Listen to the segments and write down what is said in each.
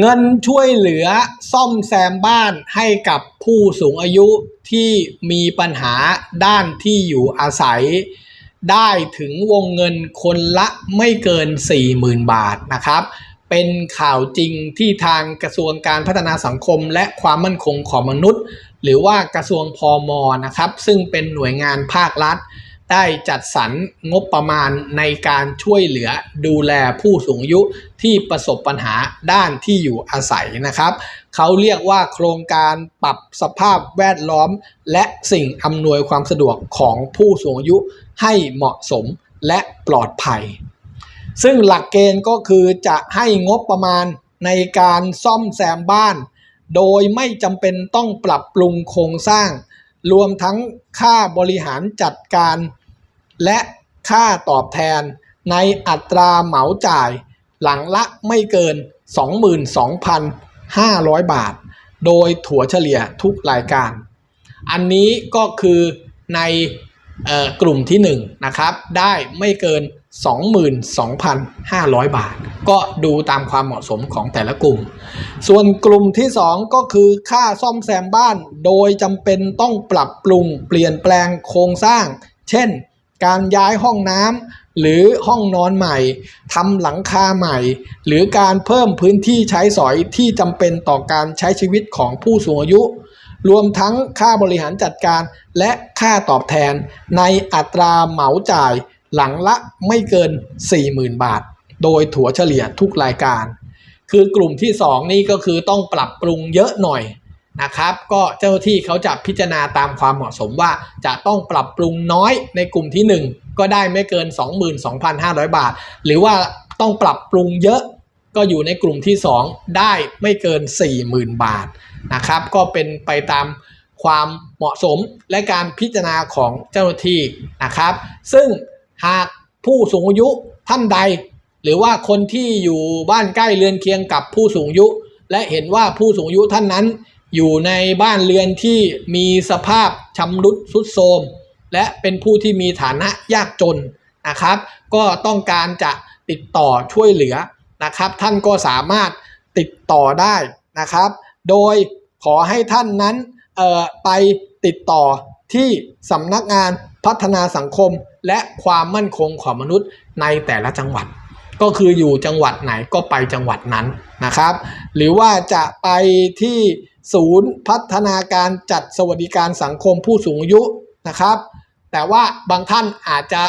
เงินช่วยเหลือซ่อมแซมบ้านให้กับผู้สูงอายุที่มีปัญหาด้านที่อยู่อาศัย ได้ถึงวงเงินคนละไม่เกิน 40,000 บาทนะครับ เป็นข่าวจริงที่ทางกระทรวงการพัฒนาสังคมและความมั่นคงของมนุษย์ หรือว่ากระทรวงพอมนะครับ ซึ่งเป็นหน่วยงานภาครัฐ ได้จัดสรรงบประมาณในการช่วยเหลือดูแลผู้สูงอายุที่ประสบปัญหาด้านที่อยู่อาศัยนะครับ เขาเรียกว่าโครงการปรับสภาพแวดล้อม และสิ่งอำนวยความสะดวกของผู้สูงอายุให้เหมาะสมและปลอดภัย ซึ่งหลักเกณฑ์ก็คือจะให้งบประมาณในการซ่อมแซมบ้าน โดยไม่จำเป็นต้องปรับปรุงโครงสร้าง รวมทั้งค่าบริหารจัดการ และค่าตอบแทนในอัตราเหมาจ่ายหลังละไม่เกิน 22,500 บาท โดยถัวเฉลี่ยทุกรายการ อันนี้ก็คือในออกลุ่มที่1นะครับ ได้ไม่เกิน 22,500 บาท ก็ดูตามความเหมาะสมของแต่ละกลุ่ม ส่วนกลุ่มที่ 2 ก็คือค่าซ่อมแซมบ้าน โดยจำเป็นต้องปรับปรุงเปลี่ยนแปลงโครงสร้าง เช่น การย้ายห้องน้ำหรือห้องนอนใหม่ทำหลังคาใหม่ หรือการเพิ่มพื้นที่ใช้สอยที่จำเป็นต่อการใช้ชีวิตของผู้สูงอายุ รวมทั้งค่าบริหารจัดการและค่าตอบแทนในอัตราเหมาจ่ายหลังละไม่เกิน 40,000 บาท โดยถัวเฉลี่ยทุกรายการ คือกลุ่มที่ 2 นี่ก็คือต้องปรับปรุงเยอะหน่อย นะครับ ก็เจ้าหน้าที่เขาจะพิจารณาตามความเหมาะสมว่าจะต้องปรับปรุงน้อยในกลุ่มที่ 1 ก็ได้ไม่เกิน 22,500 บาท หรือว่าต้องปรับปรุงเยอะก็อยู่ในกลุ่มที่ 2 ได้ไม่เกิน 40,000 บาทนะครับ ก็เป็นไปตามความเหมาะสมและการพิจารณาของเจ้าหน้าที่นะครับ ซึ่งหากผู้สูงอายุท่านใด หรือว่าคนที่อยู่บ้านใกล้เรือนเคียงกับผู้สูงอายุ และเห็นว่าผู้สูงอายุท่านนั้น อยู่ในบ้านเรือนที่มีสภาพชำรุดทรุดโทรมและเป็นผู้ที่มีฐานะยากจนนะครับ ก็ต้องการจะติดต่อช่วยเหลือนะครับ ท่านก็สามารถติดต่อได้นะครับ โดยขอให้ท่านนั้นเออไปติดต่อที่สำนักงานพัฒนาสังคมและความมั่นคงของมนุษย์ในแต่ละจังหวัด ก็คืออยู่จังหวัดไหนก็ไปจังหวัดนั้นนะครับ หรือว่าจะไปที่ศูนย์พัฒนาการจัดสวัสดิการสังคมผู้สูงอายุนะครับ แต่ว่าบางท่านอาจจะ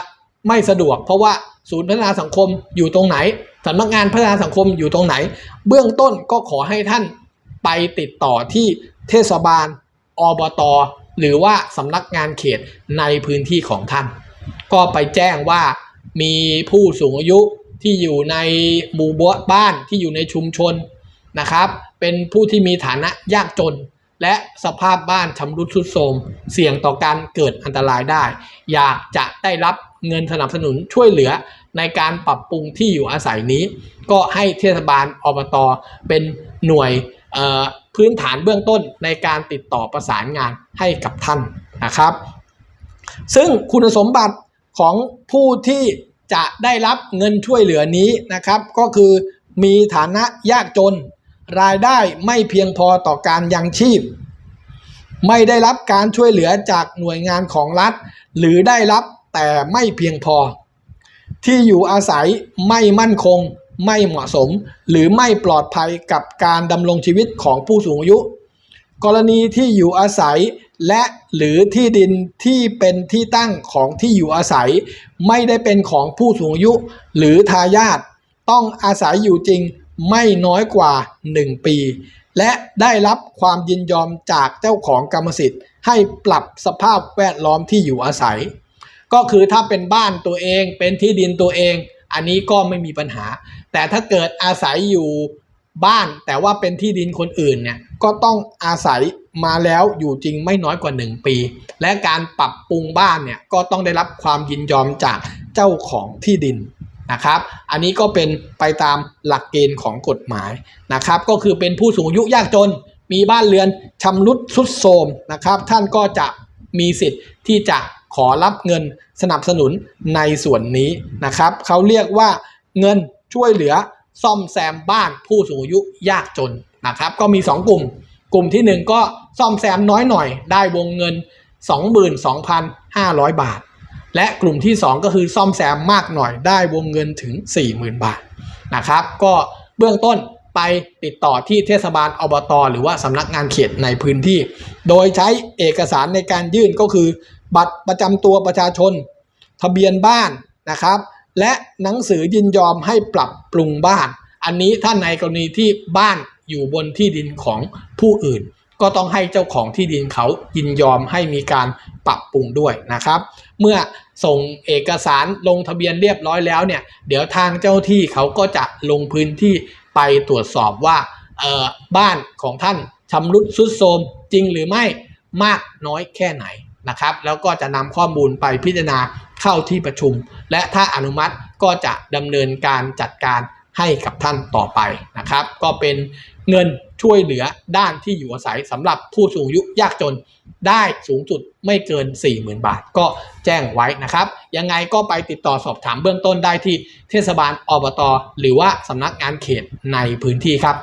ไม่สะดวก เพราะว่าศูนย์พัฒนาสังคมอยู่ตรงไหนสำนักงานพัฒนาสังคมอยู่ตรงไหน เบื้องต้นก็ขอให้ท่านไปติดต่อที่เทศบาลอบตหรือว่าสำนักงานเขตในพื้นที่ของท่าน ก็ไปแจ้งว่ามีผู้สูงอายุ ที่อยู่ในหมู่บ้านที่อยู่ในชุมชนนะครับ เป็นผู้ที่มีฐานะยากจน และสภาพบ้านชำรุดทรุดโทรมเสี่ยงต่อการเกิดอันตรายได้ อยากจะได้รับเงินสนับสนุนช่วยเหลือในการปรับปรุงที่อยู่อาศัยนี้ ก็ให้เทศบาลอบตเป็นหน่วยพื้นฐานเบื้องต้นในการติดต่อประสานงานให้กับท่านนะครับ ซึ่งคุณสมบัติของผู้ที่ จะได้รับเงินช่วยเหลือนี้นะครับ ก็คือมีฐานะยากจน รายได้ไม่เพียงพอต่อการยังชีพ ไม่ได้รับการช่วยเหลือจากหน่วยงานของรัฐ หรือได้รับแต่ไม่เพียงพอ ที่อยู่อาศัยไม่มั่นคง ไม่เหมาะสม หรือไม่ปลอดภัยกับการดำรงชีวิตของผู้สูงอายุ กรณีที่อยู่อาศัย และหรือที่ดินที่เป็นที่ตั้งของที่อยู่อาศัย ไม่ได้เป็นของผู้สูงอายุ หรือทายาทต้องอาศัยอยู่จริงไม่น้อยกว่า 1 ปี และได้รับความยินยอมจากเจ้าของกรรมสิทธิ์ ให้ปรับสภาพแวดล้อมที่อยู่อาศัย ก็คือถ้าเป็นบ้านตัวเองเป็นที่ดินตัวเอง อันนี้ก็ไม่มีปัญหา แต่ถ้าเกิดอาศัยอยู่ บ้านแต่ว่าเป็นที่ดินคนอื่นเนี่ยก็ต้องอาศัยมาแล้วอยู่จริงไม่น้อยกว่า 1 ปี และการปรับปรุงบ้านเนี่ยก็ต้องได้รับความยินยอมจากเจ้าของที่ดินนะครับ อันนี้ก็เป็นไปตามหลักเกณฑ์ของกฎหมายนะครับ ก็คือเป็นผู้สูงอายุยากจน มีบ้านเรือนชำรุดทรุดโทรมนะครับ ท่านก็จะมีสิทธิ์ที่จะขอรับเงินสนับสนุนในส่วนนี้นะครับ เขาเรียกว่าเงินช่วยเหลือ ซ่อมแซมบ้านผู้สูงอายุยากจนนะครับ ก็มี 2 กลุ่ม กลุ่มทีหนึ่1 ก็ซ่อมแซมน้อยหน่อยได้วงเงิน 22,500 บาท และกลุ่มที่ 2 ก็คือซ่อมแซมมากหน่อยได้วงเงินถึง 40,000 บาทนะครับ ก็เบื้องต้นไปติดต่อที่เทศบาลอบต หรือว่าสำนักงานเขตในพื้นที่ โดยใช้เอกสารในการยื่นก็คือ บัตรประจำตัวประชาชน ทะเบียนบ้านนะครับ และหนังสือยินยอมให้ปรับปรุงบ้าน อันนี้ถ้าในกรณีที่บ้านอยู่บนที่ดินของผู้อื่น ก็ต้องให้เจ้าของที่ดินเขายินยอมให้มีการปรับปรุงด้วยนะครับ เมื่อส่งเอกสารลงทะเบียนเรียบร้อยแล้วเนี่ย เดี๋ยวทางเจ้าที่เขาก็จะลงพื้นที่ไปตรวจสอบว่าเออบ้านของท่านชำรุดทรุดโทรมจริงหรือไม่มากน้อยแค่ไหนนะครับ แล้วก็จะนำข้อมูลไปพิจารณา เข้าที่ประชุม และถ้าอนุมัติก็จะดำเนินการจัดการให้กับท่านต่อไปนะครับ ก็เป็นเงินช่วยเหลือด้านที่อยู่อาศัยสำหรับผู้สูงอายุยากจนได้สูงสุดไม่เกิน 40,000 บาท ก็แจ้งไว้นะครับ ยังไงก็ไปติดต่อสอบถามเบื้องต้นได้ที่เทศบาลอบต หรือว่าสำนักงานเขตในพื้นที่ครับ